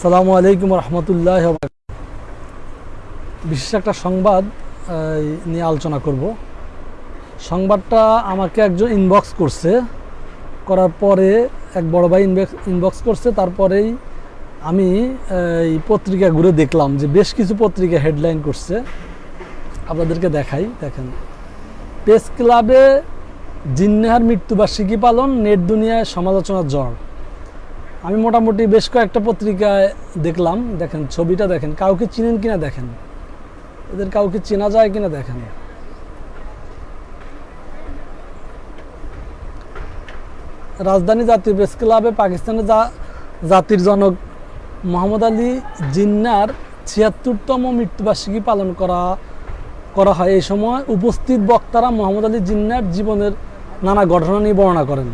আসসালামু আলাইকুম রহমতুল্লাহ বিশেষ একটা সংবাদ নিয়ে আলোচনা করব। সংবাদটা আমাকে একজন ইনবক্স করছে। করার পরে এক বড় ভাই ইনবক্স ইনবক্স করছে। তারপরেই আমি এই পত্রিকা ঘুরে দেখলাম যে বেশ কিছু পত্রিকা হেডলাইন করছে। আপনাদেরকে দেখাই, দেখেন। প্রেস ক্লাবে জিন্নাহার মৃত্যুবার্ষিকী পালন, নেট দুনিয়ায় সমালোচনার জ্বর। আমি মোটামুটি বেশ কয়েকটা পত্রিকায় দেখলাম, দেখেন ছবিটা দেখেন, কাউকে চিনেন কিনা দেখেন। এদের কাউকে চেনা যায় কিনা দেখেন। রাজধানী জাতীয় প্রেস ক্লাবে পাকিস্তানের জাতির জনক মোহাম্মদ আলী জিন্নার ছিয়াত্তরতম মৃত্যুবার্ষিকী পালন করা করা হয়। এই সময় উপস্থিত বক্তারা মোহাম্মদ আলী জিন্নার জীবনের নানা ঘটনা নিয়ে বর্ণনা করেন।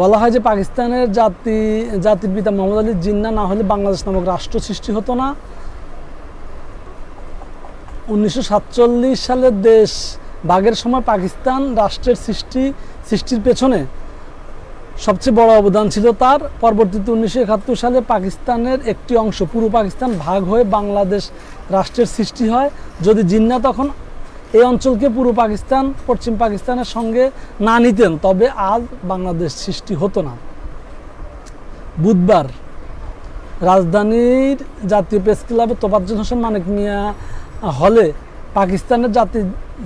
বলা হয় যে পাকিস্তানের জাতি, জাতির পিতা মোহাম্মদ আলী জিন্না না হলে বাংলাদেশ নামক রাষ্ট্র সৃষ্টি হতো না। উনিশশো সাতচল্লিশ সালের দেশ ভাগের সময় পাকিস্তান রাষ্ট্রের সৃষ্টি, সৃষ্টির পেছনে সবচেয়ে বড় অবদান ছিল তার। পরবর্তীতে উনিশশো একাত্তর সালে পাকিস্তানের একটি অংশ পূর্ব পাকিস্তান ভাগ হয়ে বাংলাদেশ রাষ্ট্রের সৃষ্টি হয়। যদি জিন্না তখন এই অঞ্চলকে পূর্ব পাকিস্তান, পশ্চিম পাকিস্তানের সঙ্গে না নিতেন, তবে আজ বাংলাদেশ সৃষ্টি হতো না। বুধবার রাজধানীর জাতীয় প্রেস ক্লাবে তোফাজ্জল হোসেন মানিক মিয়া হলে পাকিস্তানের জাতির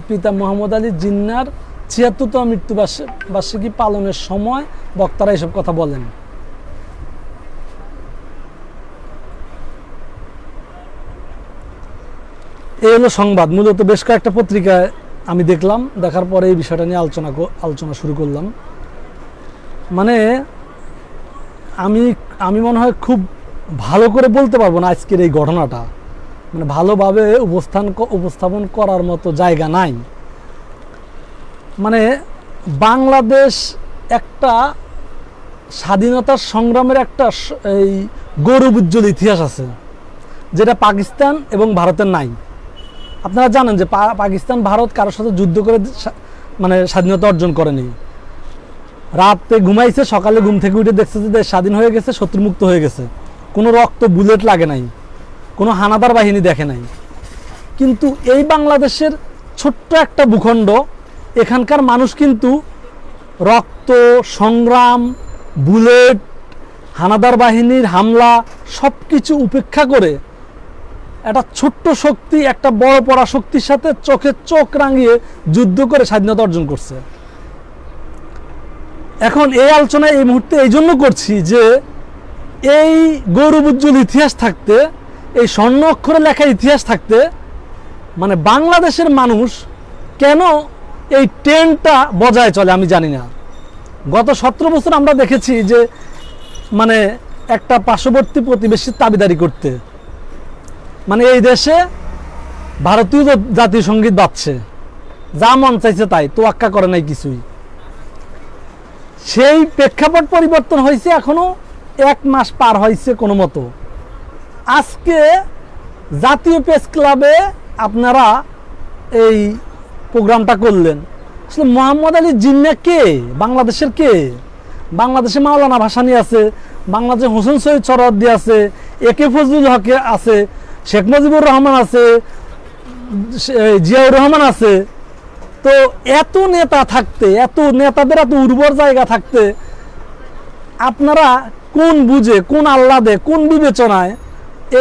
পিতা মোহাম্মদ আলী জিন্নার ছিয়াত্তরতম মৃত্যুবার্ষি- বার্ষিকী পালনের সময় বক্তারা এসব কথা বলেন। এই হলো সংবাদ। মূলত বেশ কয়েকটা পত্রিকায় আমি দেখলাম, দেখার পরে এই বিষয়টা নিয়ে আলোচনা আলোচনা শুরু করলাম। মানে আমি আমি মনে হয় খুব ভালো করে বলতে পারব না আজকের এই ঘটনাটা। মানে ভালোভাবে উপস্থান উপস্থাপন করার মতো জায়গা নাই। মানে বাংলাদেশ একটা স্বাধীনতার সংগ্রামের একটা এই গৌরব উজ্জ্বল ইতিহাস আছে, যেটা পাকিস্তান এবং ভারতের নাই। আপনারা জানেন যে পাকিস্তান, ভারত কারোর সাথে যুদ্ধ করে মানে স্বাধীনতা অর্জন করেনি। রাতে ঘুমাইছে, সকালে ঘুম থেকে উঠে দেখছে যে দেশ স্বাধীন হয়ে গেছে, শত্রুমুক্ত হয়ে গেছে। কোনো রক্ত, বুলেট লাগে নাই। কোনো হানাদার বাহিনী দেখে নাই। কিন্তু এই বাংলাদেশের ছোট্ট একটা ভূখণ্ড, এখানকার মানুষ কিন্তু রক্ত, সংগ্রাম, বুলেট, হানাদার বাহিনীর হামলা সব কিছু উপেক্ষা করে একটা ছোট্ট শক্তি, একটা বড় পড়া শক্তির সাথে চোখে চোখ রাঙিয়ে যুদ্ধ করে স্বাধীনতা অর্জন করছে। এখন এই আলোচনা এই মুহূর্তে এই জন্য করছি যে এই গৌরব উজ্জ্বল ইতিহাস থাকতে, এই স্বর্ণ অক্ষরে লেখা ইতিহাস থাকতে মানে বাংলাদেশের মানুষ কেন এই ট্রেনটা বজায় চলে আমি জানি না। গত সতেরো বছর আমরা দেখেছি যে মানে একটা পার্শ্ববর্তী প্রতিবেশীর দাবিদারি করতে। মানে এই দেশে ভারতীয় জাতীয় সংগীত বাজছে। যা মন চাইছে তাই, তোয়াক্কা করে নাই কিছুই। সেই প্রেক্ষাপট পরিবর্তন হয়েছে এখনও, এক মাস পার হয়েছে কোনো মতো। আজকে জাতীয় প্রেস ক্লাবে আপনারা এই প্রোগ্রামটা করলেন। আসলে মোহাম্মদ আলী জিন্না কে? বাংলাদেশের কে? বাংলাদেশে মাওলানা ভাসানী আছে, বাংলাদেশে হোসেন সৈয়দ সরদ্দি আছে, এ কে ফজলুল হকে আছে শেখ মুজিবুর রহমান আছে জিয়াউর রহমান আছে। তো এত নেতা থাকতে, এত নেতাদের এত উর্বর জায়গা থাকতে, আপনারা কোন বুঝে, কোন আহ্লাদে, কোন বিবেচনায়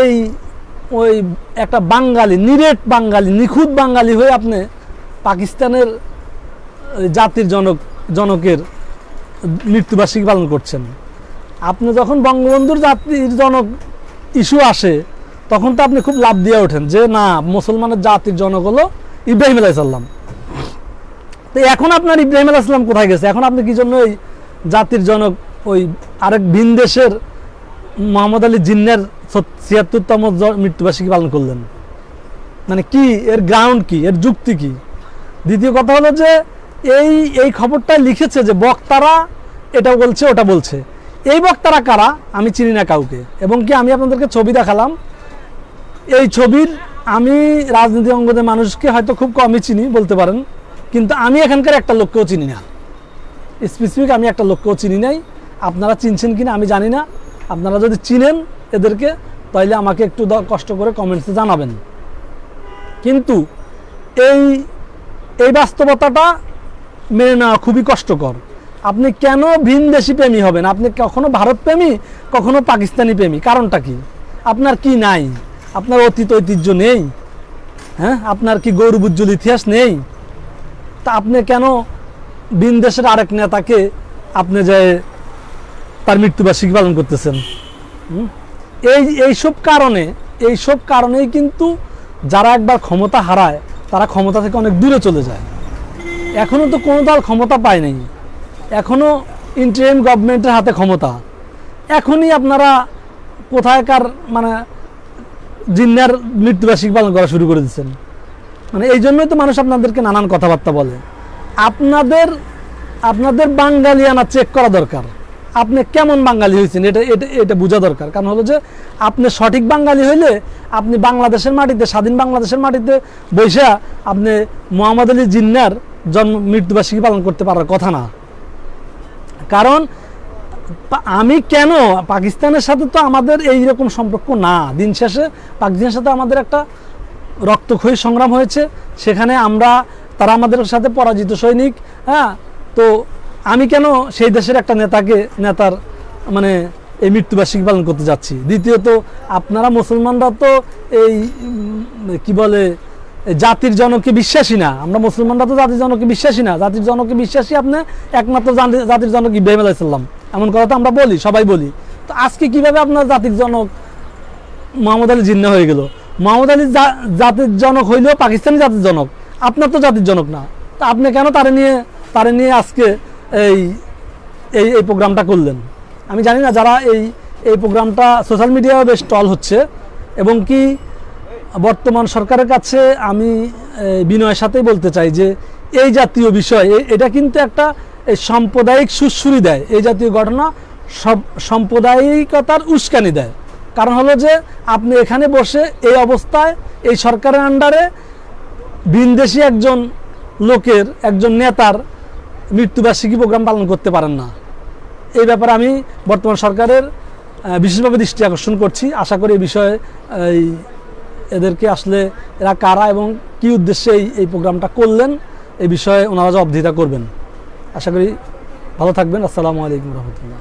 এই ওই একটা বাঙালি, নিরেট বাঙালি, নিখুঁত বাঙালি হয়ে আপনি পাকিস্তানের জাতির জনক, জনকের মৃত্যুবার্ষিকী পালন করছেন? আপনি যখন বঙ্গবন্ধুর জাতির জনক ইস্যু আসে তখন তো আপনি খুব লাভ দিয়ে ওঠেন যে, না, মুসলমানের জাতির জনক হলো ইব্রাহিম আলাইসাল্লাম তো এখন আপনার ইব্রাহিম আলাইসাল্লাম কোথায় গেছে? এখন আপনি কি জন্য ওই জাতির জনক, ওই আরেক ভিন দেশের মোহাম্মদ আলী জিন্নের ছিয়াত্তরতম মৃত্যুবার্ষিকী পালন করলেন? মানে কি? এর গ্রাউন্ড কি? এর যুক্তি কি? দ্বিতীয় কথা হলো যে, এই এই খবরটা লিখেছে যে, বক্তারা এটা বলছে, ওটা বলছে। এই বক্তারা কারা? আমি চিনি না কাউকে। এবং কি আমি আপনাদেরকে ছবি দেখালাম? এই ছবির আমি রাজনীতি অঙ্গনের মানুষকে হয়তো খুব কমই চিনি বলতে পারেন, কিন্তু আমি এখানকার একটা লোককেও চিনি না। স্পেসিফিক আমি একটা লোককেও চিনি নাই। আপনারা চিনছেন কিনা আমি জানি না। আপনারা যদি চিনেন এদেরকে তাহলে আমাকে একটু কষ্ট করে কমেন্টসে জানাবেন। কিন্তু এই এই বাস্তবতাটা মেনে নেওয়া খুবই কষ্টকর। আপনি কেন ভিনদেশি প্রেমী হবেন? আপনি কখনো ভারত প্রেমী, কখনো পাকিস্তানি প্রেমী, কারণটা কি? আপনার কি নাই? আপনার অতীত ঐতিহ্য নেই হ্যাঁ? আপনার কি গৌরব উজ্জ্বল ইতিহাস নেই? তা আপনি কেন ভিন দেশের আরেক নেতাকে আপনি যে তার মৃত্যুবার্ষিকী পালন করতেছেন? এই এইসব কারণে এইসব কারণেই কিন্তু যারা একবার ক্ষমতা হারায়, তারা ক্ষমতা থেকে অনেক দূরে চলে যায়। এখনও তো কোনো দল ক্ষমতা পায় নাই। এখনও ইন্টারিম গভর্নমেন্টের হাতে ক্ষমতা। এখনই আপনারা কোথায়কার মানে জিন্নার মৃত্যুবার্ষিকী পালন করা শুরু করে দিচ্ছেন। মানে এই জন্যই তো মানুষ আপনাদেরকে নানান কথাবার্তা বলে। আপনাদের আপনাদের বাঙালিয়ানা চেক করা দরকার। আপনি কেমন বাঙালি হয়েছেন এটা এটা এটা বোঝা দরকার। কারণ হলো যে, আপনি সঠিক বাঙালি হইলে আপনি বাংলাদেশের মাটিতে, স্বাধীন বাংলাদেশের মাটিতে বৈশা আপনি মোহাম্মদ আলী জিন্নার জন্ম, মৃত্যুবার্ষিকী পালন করতে পারার কথা না। কারণ আমি কেন? পাকিস্তানের সাথে তো আমাদের এই রকম সম্পর্ক না। দিন শেষে পাকিস্তানের সাথে আমাদের একটা রক্তক্ষয়ী সংগ্রাম হয়েছে। সেখানে আমরা, তারা আমাদের সাথে পরাজিত সৈনিক হ্যাঁ? তো আমি কেন সেই দেশের একটা নেতাকে, নেতার মানে এই মৃত্যুবার্ষিকী পালন করতে যাচ্ছি? দ্বিতীয়ত, আপনারা মুসলমানরা তো এই কি বলে জাতির জনকে বিশ্বাসী না। আমরা মুসলমানরা তো জাতির জনকে বিশ্বাসী না। জাতির জনকে বিশ্বাসী আপনি একমাত্র জাতির জনক ইব্রাহিম আলাইসাল্লাম এমন কথা তো আমরা বলি, সবাই বলি। তো আজকে কীভাবে আপনার জাতির জনক মোহাম্মদ আলী জিন্না হয়ে গেল? মোহাম্মদ আলী জাতির জনক হইলেও পাকিস্তানি জাতির জনক। আপনার তো জাতির জনক না। তা আপনি কেন তারে নিয়ে তারে নিয়ে আজকে এই এই এই প্রোগ্রামটা করলেন? আমি জানি না যারা এই এই প্রোগ্রামটা সোশ্যাল মিডিয়ায় বেশ টল হচ্ছে। এবং কি বর্তমান সরকারের কাছে আমি বিনয়ের সাথেই বলতে চাই যে এই জাতীয় বিষয় এটা কিন্তু একটা সাম্প্রদায়িক সুশ্রুরি দেয়। এই জাতীয় ঘটনা সব সাম্প্রদায়িকতার উস্কানি দেয়। কারণ হলো যে আপনি এখানে বসে এই অবস্থায়, এই সরকারের আন্ডারে ভিনদেশি একজন লোকের, একজন নেতার মৃত্যুবার্ষিকী প্রোগ্রাম পালন করতে পারেন না। এই ব্যাপারে আমি বর্তমান সরকারের বিশেষভাবে দৃষ্টি আকর্ষণ করছি। আশা করি এই বিষয়ে এই এদেরকে আসলে এরা কারা এবং কি উদ্দেশ্যে এই প্রোগ্রামটা করলেন এই বিষয়ে ওনারা জবাবদিহিতা করবেন। আশা করি ভালো থাকবেন। আসসালামু আলাইকুম রহমতুল্লাহ।